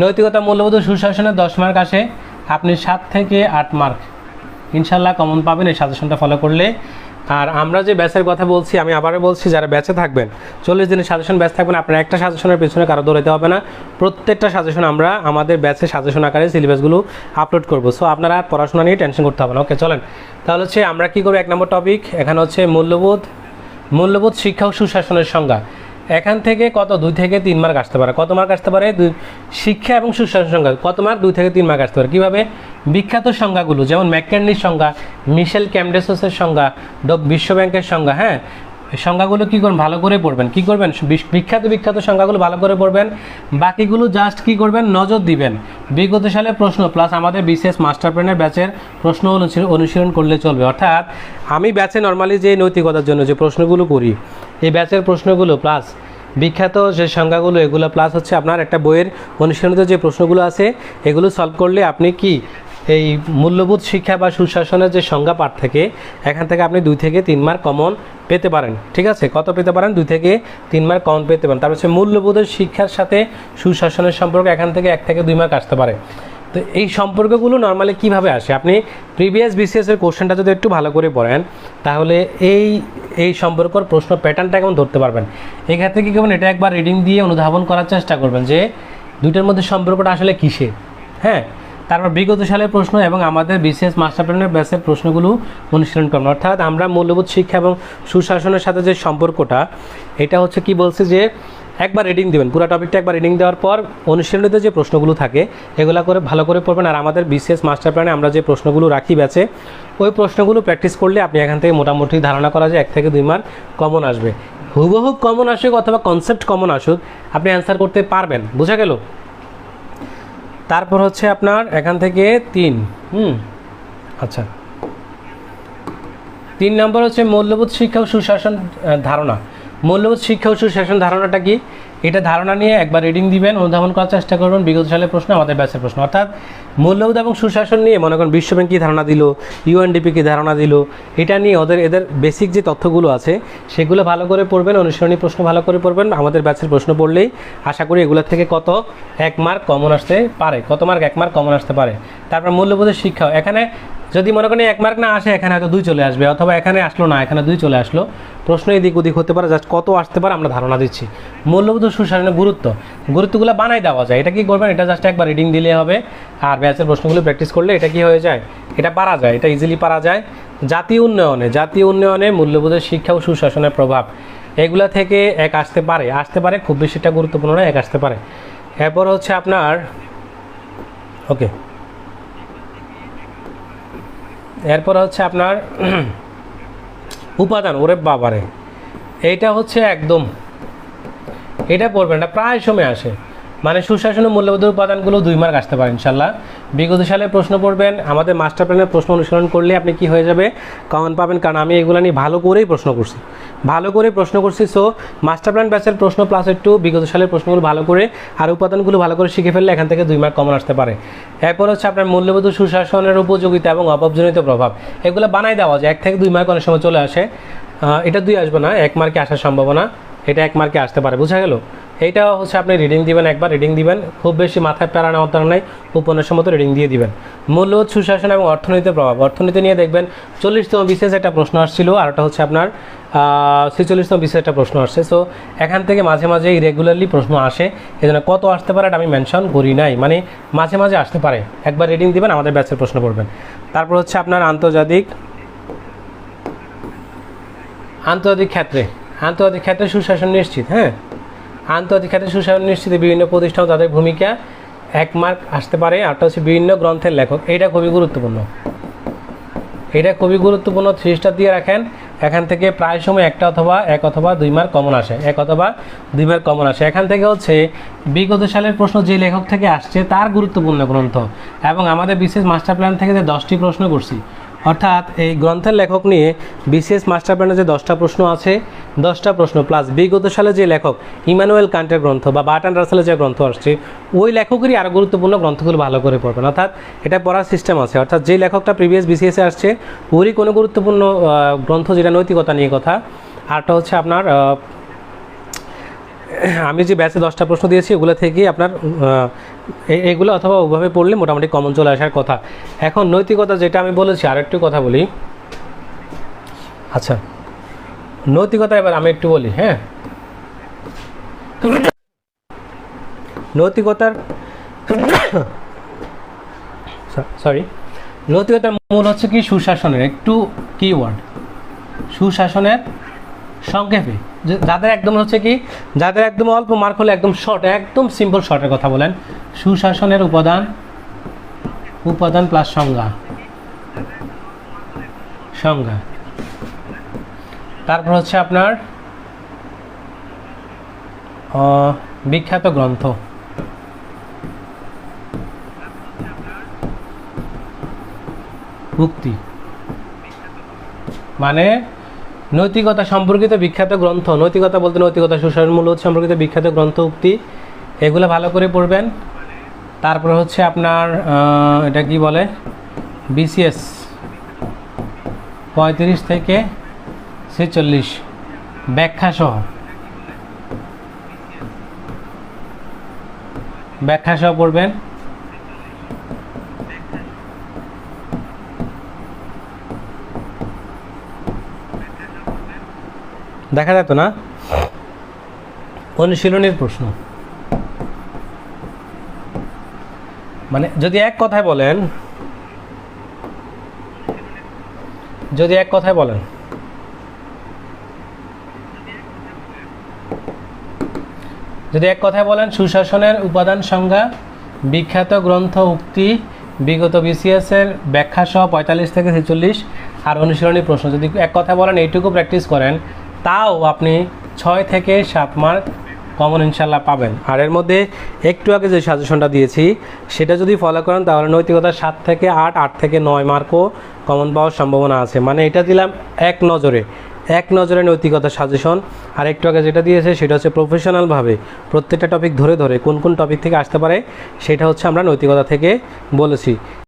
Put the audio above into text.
নৈতিকতা মূল্যবোধ সুশাসনে দশ মার্ক আসে। আপনি সাত থেকে আট মার্ক। ইনশাল্লাহ কমন পাবেন, এই সাজেশনটা ফলো করলে। আর আমরা যে ব্যাচের কথা বলছি, আমি আবারও বলছি, যারা ব্যাচে থাকবেন, চল্লিশ দিনের সাজেশন ব্যাচ থাকবেন, আপনার একটা সাজেশনের পেছনে কারও দৌড়াতে হবে না। প্রত্যেকটা সাজেশন আমরা আমাদের ব্যাচে সাজেশন আকারে সিলেবাসগুলো আপলোড করব। সো আপনারা পড়াশোনা নিয়ে টেনশন করতে হবে না। ওকে চলেন। তাহলে হচ্ছে আমরা কী করব? এক নম্বর টপিক এখানে হচ্ছে মূল্যবোধ। মূল্যবোধ শিক্ষা ও সুশাসনের সংজ্ঞা। এখান থেকে কত? দুই থেকে তিন মার্ক আসতে পারে। কত মার্ক আসতে পারে? দুই শিক্ষা এবং সুশাসন সংখ্যা। কত মার্ক দুই থেকে তিন মার্ক আসতে পারে। কীভাবে? বিখ্যাত সংজ্ঞাগুলো যেমন ম্যাকেন্ডির সংজ্ঞা মিশেল ক্যামডেসোসের সংজ্ঞা বিশ্ব বিশ্বব্যাংকের সংজ্ঞা হ্যাঁ? সংজ্ঞাগুলো কী করবেন? ভালো করে পড়বেন। কী করবেন? বিখ্যাত বিখ্যাত সংজ্ঞাগুলো ভালো করে পড়বেন। বাকিগুলো জাস্ট কী করবেন? নজর দিবেন। বিগত সালে প্রশ্ন প্লাস আমাদের বিশেষ মাস্টার প্ল্যানের ব্যাচের প্রশ্ন অনুশীলন- করলে চলবে। অর্থাৎ আমি ব্যাচে নর্মালি যে নৈতিকতার জন্য যে প্রশ্নগুলো করি, এই ব্যাচের প্রশ্নগুলো প্লাস বিখ্যাত যে সংজ্ঞাগুলো এগুলো প্লাস হচ্ছে আপনার একটা বইয়ের অনুশীলনিত যে প্রশ্নগুলো আছে, এগুলো সলভ করলে আপনি কি এই মূল্যবোধ শিক্ষা বা সুশাসনের যে সংজ্ঞা পাঠ থেকে, এখান থেকে আপনি দুই থেকে তিন মার্ক কমন পেতে পারেন। ঠিক আছে? কত পেতে পারেন? দুই থেকে তিন মার্ক কমন পেতে পারেন। তারপর হচ্ছে মূল্যবোধের শিক্ষার সাথে সুশাসনের সম্পর্ক এখান থেকে এক থেকে দুই মার্ক আসতে পারে। তো এই সম্পর্কগুলো নর্মালি কীভাবে আসে? আপনি প্রিভিয়াস বিসিএস এর কোশ্চেনটা যদি একটু ভালো করে পড়েন, তাহলে এই এই সম্পর্কর প্রশ্ন প্যাটার্নটা কেমন ধরতে পারবেন? এক্ষেত্রে কী করবেন? এটা একবার রিডিং দিয়ে অনুধাবন করার চেষ্টা করবেন যে দুইটার মধ্যে সম্পর্কটা আসলে কিসে হ্যাঁ? তারপর বিগত সালের প্রশ্ন এবং আমাদের বিশেষ মাস্টার প্ল্যানের ব্যাসের প্রশ্নগুলো অনুশীলন করবেন অর্থাৎ আমরা মূল্যবোধ শিক্ষা এবং সুশাসনের সাথে যে সম্পর্কটা, এটা হচ্ছে কি বলছে যে, একবার রিডিং দেবেন, পুরো টপিকটা একবার রিডিং দেওয়ার পর অনুশীলনীতে যে প্রশ্নগুলো থাকে, এগুলো করে ভালো করে পড়বেন। আর আমাদের বিশেষ মাস্টার প্ল্যানে আমরা যে প্রশ্নগুলো রাখি ব্যাচে ওই প্রশ্নগুলো প্র্যাকটিস করলে আপনি এখান থেকে মোটামুটি ধারণা করা যায়, এক থেকে দুই মার্ক কমন আসবে। হুবহু কমন আসুক অথবা কনসেপ্ট কমন আসুক, আপনি অ্যান্সার করতে পারবেন। বোঝা গেল? তারপর হচ্ছে আপনার এখান থেকে তিন, হুম? আচ্ছা। তিন নম্বর হচ্ছে মূল্যবোধ শিক্ষা ও সুশাসন ধারণা। মূল্যবোধ শিক্ষা ও সুশাসন ধারণাটা কি? এটা ধারণা নিয়ে একবার রিডিং দিবেন, অনুধাবন করার চেষ্টা করবেন, বিগত সালের প্রশ্ন, আমাদের ব্যাচের প্রশ্ন। অর্থাৎ মূল্যবোধ এবং সুশাসন নিয়ে মনে করেন বিশ্বব্যাংক কী ধারণা দিল ইউএনডিপি কী ধারণা দিল, এটা নিয়ে ওদের, এদের বেসিক যে তথ্যগুলো আছে, সেগুলো ভালো করে পড়বেন অনুসরণী প্রশ্ন ভালো করে পড়বেন, আমাদের ব্যাচের প্রশ্ন পড়লেই আশা করি এগুলো থেকে কত এক মার্ক কমন আসতে পারে, কত মার্ক এক মার্ক কমন আসতে পারে। তারপর মূল্যবোধের শিক্ষা এখানে যদি মনে করেন এক মার্ক না আসে, এখানে হয়তো দুই চলে আসবে, অথবা এখানে আসলো না, এখানে দুই চলে আসলো, প্রশ্ন এদিক ওদিক হতে পারে জাস্ট কত আসতে পারে আমরা ধারণা দিচ্ছি। মূল্যবোধ সুশাসনের গুরুত্ব। গুরুত্বগুলো বানাই দেওয়া যায়। এটা কি করবেন এটা জাস্ট একবার রিডিং দিলে হবে, আর ব্যাচের প্রশ্নগুলো প্র্যাকটিস করলে এটা কি হয়ে যায়? এটা পারা যায়, এটা ইজিলি পারা যায়। জাতীয় উন্নয়নে জাতীয় উন্নয়নে মূল্যবোধের শিক্ষা ও সুশাসনের প্রভাব। এগুলা থেকে এক আসতে পারে। আসতে পারে খুব বেশিটা গুরুত্বপূর্ণ না, এক আসতে পারে। এরপর হচ্ছে আপনার ওকে এরপর হচ্ছে আপনার উপাদান, ওরে বাবারে। এইটা হচ্ছে একদম, এটা পড়বেন না, প্রায় সময় আসে। মানে সুশাসন মূল্যবোধের উপাদানগুলো দুই মার্ক আসতে পারে ইনশাল্লাহ বিগত সালে প্রশ্ন পড়বেন, আমাদের মাস্টার প্ল্যানের প্রশ্ন অনুসরণ করলে আপনি কি হয়ে যাবে? কমন পাবেন, কারণ আমি এগুলো নিয়ে ভালো করেই প্রশ্ন করছি। ভালো করে প্রশ্ন করছি। সো মাস্টার প্ল্যান ব্যাচের প্রশ্ন প্লাস একটু বিগত সালের প্রশ্নগুলো ভালো করে আর উপাদানগুলো ভালো করে শিখে ফেললে এখান থেকে দুই মার্ক কমন আসতে পারে। এরপর হচ্ছে আপনার মূল্যবোধ সুশাসনের উপযোগিতা এবং অভাবজনিত প্রভাব। এগুলো বানাই দেওয়া যায়। এক থেকে দুই মার্ক অনেক সময় চলে আসে। এটা দুই আসবে না। এক মার্কে আসার সম্ভাবনা। এটা এক মার্কে আসতে পারে। বোঝা গেল? এইটা হচ্ছে আপনি রিডিং দিবেন, একবার রিডিং দিবেন। খুব বেশি মাথায় প্যারা নেওয়ার দরকার নাই, উপন্যাসের মতো রিডিং দিয়ে দিবেন। মূল্যবোধ, সুশাসন এবং অর্থনীতির প্রভাব। অর্থনীতি নিয়ে দেখবেন, চল্লিশতম বিশেষ একটা প্রশ্ন আসছিল, আর একটা হচ্ছে আপনার ছেচল্লিশতম বিশেষ একটা প্রশ্ন আসছে। সো এখান থেকে মাঝে মাঝে রেগুলারলি প্রশ্ন আসে এই জন্য কত আসতে পারে এটা আমি মেনশন করি নাই। মানে মাঝে মাঝে আসতে পারে। একবার রিডিং দিবেন, আমাদের ব্যাচের প্রশ্ন পড়বেন। তারপর হচ্ছে আপনার আন্তর্জাতিক আন্তর্জাতিক ক্ষেত্রে। আন্তর্জাতিক ক্ষেত্রে সুশাসন নিশ্চিত হ্যাঁ? আন্তর্জাতিক ক্ষেত্রে সুশাসন নিশ্চিতে বিভিন্ন প্রতিষ্ঠান তাদের ভূমিকা এক মার্ক আসতে পারে। আরটা হচ্ছে বিভিন্ন গ্রন্থের লেখক। এইটা খুবই গুরুত্বপূর্ণ। এটা খুবই গুরুত্বপূর্ণ থ্রি স্টার দিয়ে রাখেন। এখান থেকে প্রায় সময় একটা অথবা এক অথবা দুই মার্ক কমন আসে। এক অথবা দুই মার্ক কমন আসে। এখান থেকে হচ্ছে বিগত সালের প্রশ্ন যে লেখক থেকে আসছে, তার গুরুত্বপূর্ণ গ্রন্থ। এবং আমাদের বিশেষ মাস্টার প্ল্যান থেকে যে দশটি প্রশ্ন করছি অর্থাৎ এই গ্রন্থের লেখক নিয়ে বিশেষ মাস্টার প্ল্যানে যে দশটা প্রশ্ন আছে, দশটা প্রশ্ন প্লাস বিগত সালে যে লেখক ইমানুয়েল কান্টের গ্রন্থ বা বাটান রাসেলের যে গ্রন্থ আসছে, ওই লেখকেরই আরও গুরুত্বপূর্ণ গ্রন্থগুলো ভালো করে পড়বেন। অর্থাৎ এটা পড়ার সিস্টেম আছে। অর্থাৎ যে লেখকটা প্রিভিয়াস বিসিএসে আসছে, ওরই কোনো গুরুত্বপূর্ণ গ্রন্থ যেটা নৈতিকতা নিয়ে কথা, আরটা হচ্ছে আপনার আমি যে ব্যাচে দশটা প্রশ্ন দিয়েছি, ওগুলো থেকেই আপনার এগুলো অথবা ওভাবে পড়লে মোটামুটি কমন চলে আসার কথা। এখন নৈতিকতা যেটা আমি বলেছি, আর একটু কথা বলি। আচ্ছা নৈতিকতা এবার আমি একটু বলি হ্যাঁ? নৈতিকতার, সরি, নৈতিকতার মূল হচ্ছে কি? সুশাসনের, একটু কিওয়ার্ড সুশাসনের সংক্ষেপে। যাদের একদম হচ্ছে কি, যাদের একদম অল্প মার্ক হলে একদম শর্ট একদম সিম্পল শর্টের কথা বলেন, সুশাসনের উপাদান উপাদান প্লাস সংজ্ঞা। সংজ্ঞা। তারপর হচ্ছে আপনার বিখ্যাত গ্রন্থ। উক্তি। মানে নৈতিকতা সম্পর্কিত বিখ্যাত গ্রন্থ, নৈতিকতা বলতে নৈতিকতা সুশাসনমূলক সম্পর্কিত বিখ্যাত গ্রন্থ, উক্তি, এগুলো ভালো করে পড়বেন। তারপর হচ্ছে আপনার এটা কি বলে? বিসিএস, পঁয়ত্রিশ থেকে ছেচল্লিশ ব্যাখ্যা সহ ব্যাখ্যা সহ পড়বেন। দেখা যেত না? অনুশীলনের প্রশ্ন। মানে যদি এক কথায় বলেন, যদি এক কথায় বলেন। যদি এক কথায় বলেন, সুশাসনের উপাদান সংজ্ঞা, বিখ্যাত গ্রন্থ, উক্তি, বিগত বিসিএস এর ব্যাখ্যা সহ পঁয়তাল্লিশ থেকে ছেচল্লিশ, আর অনুশীলনী প্রশ্ন। যদি এক কথা বলেন, এইটুকু প্র্যাকটিস করেন তাও আপনি ছয় থেকে সাত মার্ক কমন ইনশাল্লাহ পাবেন। আর এর মধ্যে একটু আগে যে সাজেশনটা দিয়েছি, সেটা যদি ফলো করেন, তাহলে নৈতিকতা সাত থেকে আট আট থেকে নয় মার্কও কমন পাওয়ার সম্ভাবনা আছে। মানে এটা দিলাম এক নজরে এক নজরে নৈতিকতা সাজেশন আর একটু আগে যেটা দিয়েছে, সেটা হচ্ছে প্রফেশনালভাবে প্রত্যেকটা টপিক ধরে ধরে কোন কোন টপিক থেকে আসতে পারে, সেটা হচ্ছে আমরা নৈতিকতা থেকে বলেছি।